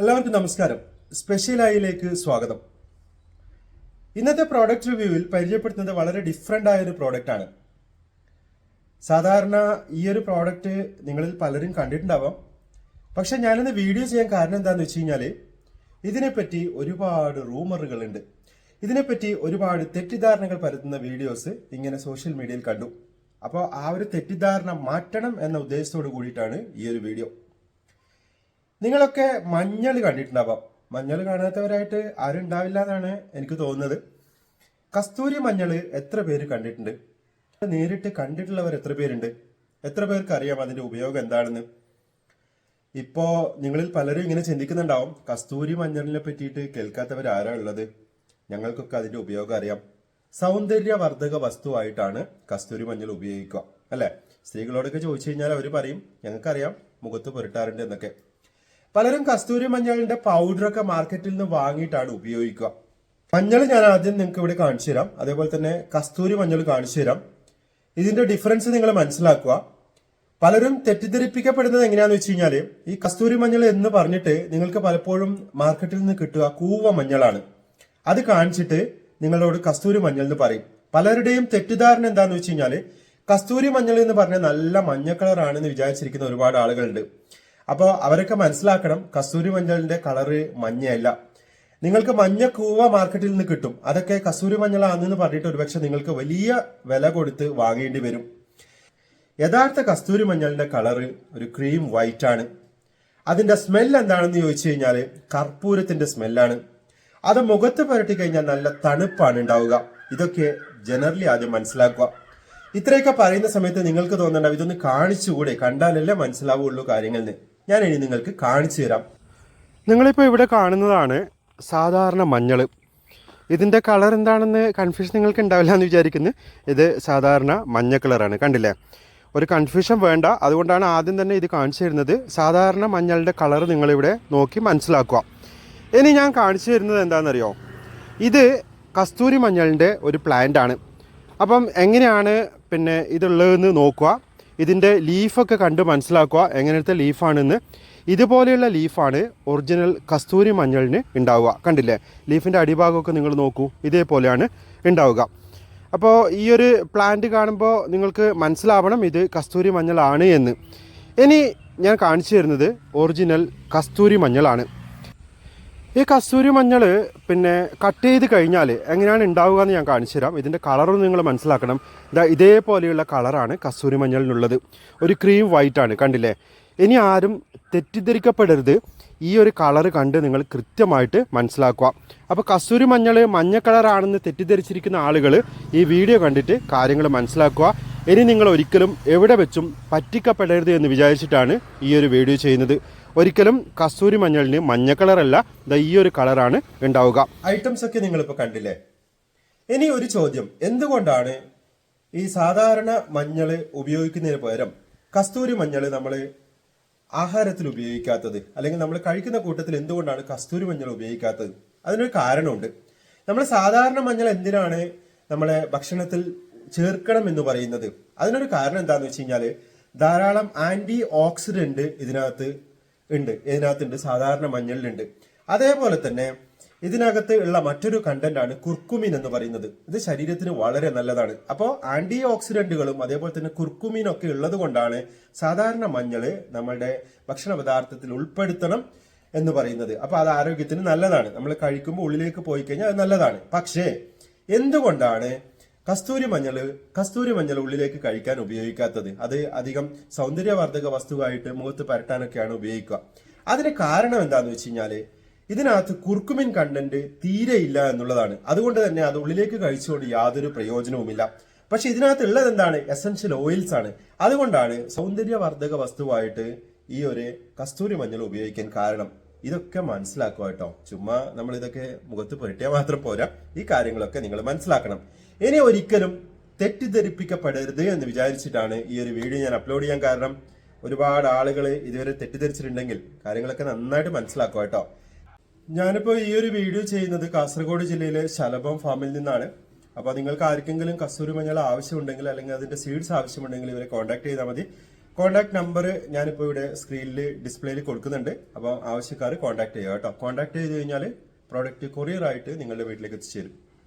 എല്ലാവർക്കും നമസ്കാരം. സ്പെഷ്യൽ ആയിലേക്ക് സ്വാഗതം. ഇന്നത്തെ പ്രോഡക്റ്റ് റിവ്യൂവിൽ പരിചയപ്പെടുത്തുന്നത് വളരെ ഡിഫറെന്റ് ആയ ഒരു പ്രോഡക്റ്റ് ആണ്. സാധാരണ ഈ ഒരു പ്രോഡക്റ്റ് നിങ്ങളിൽ പലരും കണ്ടിട്ടുണ്ടാവാം. പക്ഷെ ഞാനിന്ന് വീഡിയോ ചെയ്യാൻ കാരണം എന്താണെന്ന് വെച്ച് കഴിഞ്ഞാൽ ഇതിനെപ്പറ്റി ഒരുപാട് റൂമറുകളുണ്ട് ഇതിനെപ്പറ്റി ഒരുപാട് തെറ്റിദ്ധാരണകൾ പരത്തുന്ന വീഡിയോസ് ഇങ്ങനെ സോഷ്യൽ മീഡിയയിൽ കണ്ടു. അപ്പോൾ ആ ഒരു തെറ്റിദ്ധാരണ മാറ്റണം എന്ന ഉദ്ദേശത്തോട് കൂടിയിട്ടാണ് ഈ ഒരു വീഡിയോ നിങ്ങളൊക്കെ മഞ്ഞൾ കണ്ടിട്ടുണ്ടാവാം. മഞ്ഞൾ കാണാത്തവരായിട്ട് ആരും ഉണ്ടാവില്ല എന്നാണ് എനിക്ക് തോന്നുന്നത്. കസ്തൂരി മഞ്ഞൾ എത്ര പേര് കണ്ടിട്ടുണ്ട്? നേരിട്ട് കണ്ടിട്ടുള്ളവർ എത്ര പേരുണ്ട്? എത്ര പേർക്ക് അറിയാം അതിന്റെ ഉപയോഗം എന്താണെന്ന്? ഇപ്പോ നിങ്ങളിൽ പലരും ഇങ്ങനെ ചിന്തിക്കുന്നുണ്ടാവും. കസ്തൂരി മഞ്ഞളിനെ പറ്റിയിട്ട് കേൾക്കാത്തവർ ആരാ ഉള്ളത്? ഞങ്ങൾക്കൊക്കെ അതിന്റെ ഉപയോഗം അറിയാം. സൗന്ദര്യവർദ്ധക വസ്തുവായിട്ടാണ് കസ്തൂരി മഞ്ഞൾ ഉപയോഗിക്കുക അല്ലെ? സ്ത്രീകളോടൊക്കെ ചോദിച്ചു കഴിഞ്ഞാൽ അവർ പറയും ഞങ്ങൾക്കറിയാം മുഖത്ത് പുരട്ടാറുണ്ട് എന്നൊക്കെ. പലരും കസ്തൂരി മഞ്ഞളിന്റെ പൗഡറൊക്കെ മാർക്കറ്റിൽ നിന്ന് വാങ്ങിയിട്ടാണ് ഉപയോഗിക്കുക. മഞ്ഞൾ ഞാൻ ആദ്യം നിങ്ങൾക്ക് ഇവിടെ കാണിച്ചു തരാം. അതേപോലെ തന്നെ കസ്തൂരി മഞ്ഞൾ കാണിച്ചു തരാം. ഇതിന്റെ ഡിഫറൻസ് നിങ്ങൾ മനസ്സിലാക്കുക. പലരും തെറ്റിദ്ധരിപ്പിക്കപ്പെടുന്നത് എങ്ങനെയാന്ന് വെച്ച് കഴിഞ്ഞാൽ ഈ കസ്തൂരി മഞ്ഞൾ എന്ന് പറഞ്ഞിട്ട് നിങ്ങൾക്ക് പലപ്പോഴും മാർക്കറ്റിൽ നിന്ന് കിട്ടുക കൂവ മഞ്ഞളാണ്. അത് കാണിച്ചിട്ട് നിങ്ങളോട് കസ്തൂരി മഞ്ഞൾ എന്ന് പറയും. പലരുടെയും തെറ്റിദ്ധാരണ എന്താന്ന് വെച്ച് കഴിഞ്ഞാൽ കസ്തൂരി മഞ്ഞൾ എന്ന് പറഞ്ഞാൽ നല്ല മഞ്ഞ കളറാണെന്ന് വിചാരിച്ചിരിക്കുന്ന ഒരുപാട് ആളുകളുണ്ട്. അപ്പോൾ അവരൊക്കെ മനസ്സിലാക്കണം കസ്തൂരി മഞ്ഞളിന്റെ കളറ് മഞ്ഞയല്ല. നിങ്ങൾക്ക് മഞ്ഞ കൂവ മാർക്കറ്റിൽ നിന്ന് കിട്ടും. അതൊക്കെ കസ്തൂരി മഞ്ഞളാണെന്ന് പറഞ്ഞിട്ട് ഒരുപക്ഷെ നിങ്ങൾക്ക് വലിയ വില കൊടുത്ത് വാങ്ങേണ്ടി വരും. യഥാർത്ഥ കസ്തൂരി മഞ്ഞളിന്റെ കളറ് ഒരു ക്രീം വൈറ്റ് ആണ്. അതിന്റെ സ്മെൽ എന്താണെന്ന് ചോദിച്ചു കഴിഞ്ഞാൽ കർപ്പൂരത്തിന്റെ സ്മെല്ലാണ് അത് മുഖത്ത് പുരട്ടി കഴിഞ്ഞാൽ നല്ല തണുപ്പാണ് ഉണ്ടാവുക. ഇതൊക്കെ ജനറലി ആദ്യം മനസ്സിലാക്കുക. ഇത്രയൊക്കെ പറയുന്ന സമയത്ത് നിങ്ങൾക്ക് തോന്നണ്ട ഇതൊന്ന് കാണിച്ചുകൂടെ? കണ്ടാലല്ലേ മനസ്സിലാവുള്ളൂ കാര്യങ്ങളിൽ ഞാൻ ഇനി നിങ്ങൾക്ക് കാണിച്ചു തരാം. നിങ്ങളിപ്പോൾ ഇവിടെ കാണുന്നതാണ് സാധാരണ മഞ്ഞൾ. ഇതിന്റെ കളർ എന്താണെന്ന് കൺഫ്യൂഷൻ നിങ്ങൾക്ക് ഉണ്ടാവില്ല എന്ന് വിചാരിക്കുന്നു. ഇത് സാധാരണ മഞ്ഞ കളറാണ് കണ്ടില്ലേ? ഒരു കൺഫ്യൂഷൻ വേണ്ട. അതുകൊണ്ടാണ് ആദ്യം തന്നെ ഇത് കാണിച്ചു തരുന്നത്. സാധാരണ മഞ്ഞളുടെ കളർ നിങ്ങളിവിടെ നോക്കി മനസ്സിലാക്കുക. ഇനി ഞാൻ കാണിച്ചു തരുന്നത് എന്താണെന്നറിയോ? ഇത് കസ്തൂരി മഞ്ഞളിന്റെ ഒരു പ്ലാന്റ് ആണ്. അപ്പം എങ്ങനെയാണ് പിന്നെ ഇതുള്ളതെന്ന് നോക്കുക. ഇതിന്റെ ലീഫൊക്കെ കണ്ട് മനസ്സിലാക്കുക എങ്ങനത്തെ ലീഫാണെന്ന്. ഇതുപോലെയുള്ള ലീഫാണ് ഒറിജിനൽ കസ്തൂരി മഞ്ഞളിന് ഉണ്ടാവുക. കണ്ടില്ലേ? ലീഫിന്റെ അടിഭാഗമൊക്കെ നിങ്ങൾ നോക്കൂ. ഇതേപോലെയാണ് ഉണ്ടാവുക. അപ്പോൾ ഈ ഒരു പ്ലാന്റ് കാണുമ്പോൾ നിങ്ങൾക്ക് മനസ്സിലാവണം ഇത് കസ്തൂരി മഞ്ഞളാണ് എന്ന്. ഇനി ഞാൻ കാണിച്ചു തരുന്നത് ഒറിജിനൽ കസ്തൂരി മഞ്ഞളാണ്. ഈ കസ്തൂരി മഞ്ഞൾ പിന്നെ കട്ട് ചെയ്ത് കഴിഞ്ഞാൽ എങ്ങനെയാണ് ഉണ്ടാവുക എന്ന് ഞാൻ കാണിച്ചു തരാം. ഇതിന്റെ കളറും നിങ്ങൾ മനസ്സിലാക്കണം. ഇതാ ഇതേപോലെയുള്ള കളറാണ് കസ്തൂരി മഞ്ഞളിനുള്ളത്. ഒരു ക്രീം വൈറ്റ് ആണ് കണ്ടില്ലേ? ഇനി ആരും തെറ്റിദ്ധരിക്കപ്പെടരുത്. ഈ ഒരു കളർ കണ്ട് നിങ്ങൾ കൃത്യമായിട്ട് മനസ്സിലാക്കുക. അപ്പോൾ കസ്തൂരി മഞ്ഞൾ മഞ്ഞ കളറാണെന്ന് തെറ്റിദ്ധരിച്ചിരിക്കുന്ന ആളുകൾ ഈ വീഡിയോ കണ്ടിട്ട് കാര്യങ്ങൾ മനസ്സിലാക്കുക. ഇനി നിങ്ങൾ ഒരിക്കലും എവിടെ വെച്ചും പറ്റിക്കപ്പെടരുത് എന്ന് വിചാരിച്ചിട്ടാണ് ഈ ഒരു വീഡിയോ ചെയ്യുന്നത്. ഒരിക്കലും കസ്തൂരി മഞ്ഞളിന് മഞ്ഞ കളറല്ല. ഈ ഒരു കളറാണ് ഉണ്ടാവുക. ഐറ്റംസ് ഒക്കെ നിങ്ങളിപ്പോൾ കണ്ടില്ലേ? ഇനി ഒരു ചോദ്യം. എന്തുകൊണ്ടാണ് ഈ സാധാരണ മഞ്ഞൾ ഉപയോഗിക്കുന്നതിന് പകരം കസ്തൂരി മഞ്ഞൾ നമ്മൾ ആഹാരത്തിൽ ഉപയോഗിക്കാത്തത്? അല്ലെങ്കിൽ നമ്മൾ കഴിക്കുന്ന കൂട്ടത്തിൽ എന്തുകൊണ്ടാണ് കസ്തൂരി മഞ്ഞൾ ഉപയോഗിക്കാത്തത്? അതിനൊരു കാരണമുണ്ട്. നമ്മൾ സാധാരണ മഞ്ഞൾ എന്തിനാണ് നമ്മളെ ഭക്ഷണത്തിൽ ചേർക്കണം എന്ന് പറയുന്നത്? അതിനൊരു കാരണം എന്താണെന്ന് വെച്ച് കഴിഞ്ഞാൽ ധാരാളം ആന്റി ഓക്സിഡന്റ് ഇതിനകത്ത് ഉണ്ട്. ഇതിനകത്തുണ്ട്. സാധാരണ മഞ്ഞളിലുണ്ട്. അതേപോലെ തന്നെ ഇതിനകത്ത് ഉള്ള മറ്റൊരു കണ്ടന്റ് ആണ് കുർക്കുമിൻ എന്ന് പറയുന്നത്. ഇത് ശരീരത്തിന് വളരെ നല്ലതാണ്. അപ്പോൾ ആന്റി ഓക്സിഡന്റുകളും അതേപോലെ തന്നെ കുർക്കുമിനൊക്കെ ഉള്ളത് കൊണ്ടാണ് സാധാരണ മഞ്ഞൾ നമ്മളുടെ ഭക്ഷണ പദാർത്ഥത്തിൽ ഉൾപ്പെടുത്തണം എന്ന് പറയുന്നത്. അപ്പോൾ അത് ആരോഗ്യത്തിന് നല്ലതാണ്. നമ്മൾ കഴിക്കുമ്പോൾ ഉള്ളിലേക്ക് പോയി കഴിഞ്ഞാൽ അത് നല്ലതാണ്. പക്ഷേ എന്തുകൊണ്ടാണ് കസ്തൂരി മഞ്ഞൾ കസ്തൂരി മഞ്ഞൾ ഉള്ളിലേക്ക് കഴിക്കാൻ ഉപയോഗിക്കാത്തത്. അത് അധികം സൗന്ദര്യവർദ്ധക വസ്തുവായിട്ട് മുഖത്ത് പരട്ടാനൊക്കെയാണ് ഉപയോഗിക്കുക. അതിന് കാരണം എന്താന്ന് വെച്ച് കഴിഞ്ഞാൽ ഇതിനകത്ത് കുർക്കുമിൻ കണ്ടന്റ് തീരെ ഇല്ല എന്നുള്ളതാണ്. അതുകൊണ്ട് തന്നെ അത് ഉള്ളിലേക്ക് കഴിച്ചുകൊണ്ട് യാതൊരു പ്രയോജനവുമില്ല. പക്ഷെ ഇതിനകത്ത് ഉള്ളത് എന്താണ്? എസൻഷ്യൽ ഓയിൽസ് ആണ്. അതുകൊണ്ടാണ് സൗന്ദര്യവർദ്ധക വസ്തുവായിട്ട് ഈ ഒരു കസ്തൂരി മഞ്ഞൾ ഉപയോഗിക്കാൻ കാരണം. ഇതൊക്കെ മനസ്സിലാക്കുക കേട്ടോ. ചുമ്മാ നമ്മൾ ഇതൊക്കെ മുഖത്ത് പുരട്ടിയാൽ മാത്രം പോരാ. ഈ കാര്യങ്ങളൊക്കെ നിങ്ങൾ മനസ്സിലാക്കണം. ഇനി ഒരിക്കലും തെറ്റിദ്ധരിപ്പിക്കപ്പെടരുത് എന്ന് വിചാരിച്ചിട്ടാണ് ഈ ഒരു വീഡിയോ ഞാൻ അപ്ലോഡ് ചെയ്യാൻ കാരണം ഒരുപാട് ആളുകൾ ഇതുവരെ തെറ്റിദ്ധരിച്ചിട്ടുണ്ടെങ്കിൽ കാര്യങ്ങളൊക്കെ നന്നായിട്ട് മനസ്സിലാക്കുക കേട്ടോ. ഞാനിപ്പോൾ ഈ ഒരു വീഡിയോ ചെയ്യുന്നത് കാസർഗോഡ് ജില്ലയിലെ ശലഭം ഫാമിൽ നിന്നാണ്. അപ്പോൾ നിങ്ങൾക്ക് ആർക്കെങ്കിലും കസ്തൂരി മഞ്ഞൾ ആവശ്യമുണ്ടെങ്കിൽ അല്ലെങ്കിൽ അതിന്റെ സീഡ്സ് ആവശ്യമുണ്ടെങ്കിൽ ഇവരെ കോൺടാക്ട് ചെയ്താൽ മതി. കോൺടാക്ട് നമ്പർ ഞാനിപ്പോൾ ഇവിടെ സ്ക്രീനിൽ ഡിസ്പ്ലേയിൽ കൊടുക്കുന്നുണ്ട്. അപ്പോൾ ആവശ്യക്കാർ കോൺടാക്ട് ചെയ്യുക കേട്ടോ. കോൺടാക്ട് ചെയ്ത് കഴിഞ്ഞാൽ പ്രോഡക്റ്റ് കൊറിയർ ആയിട്ട് നിങ്ങളുടെ വീട്ടിലേക്ക് എത്തിച്ചേരും.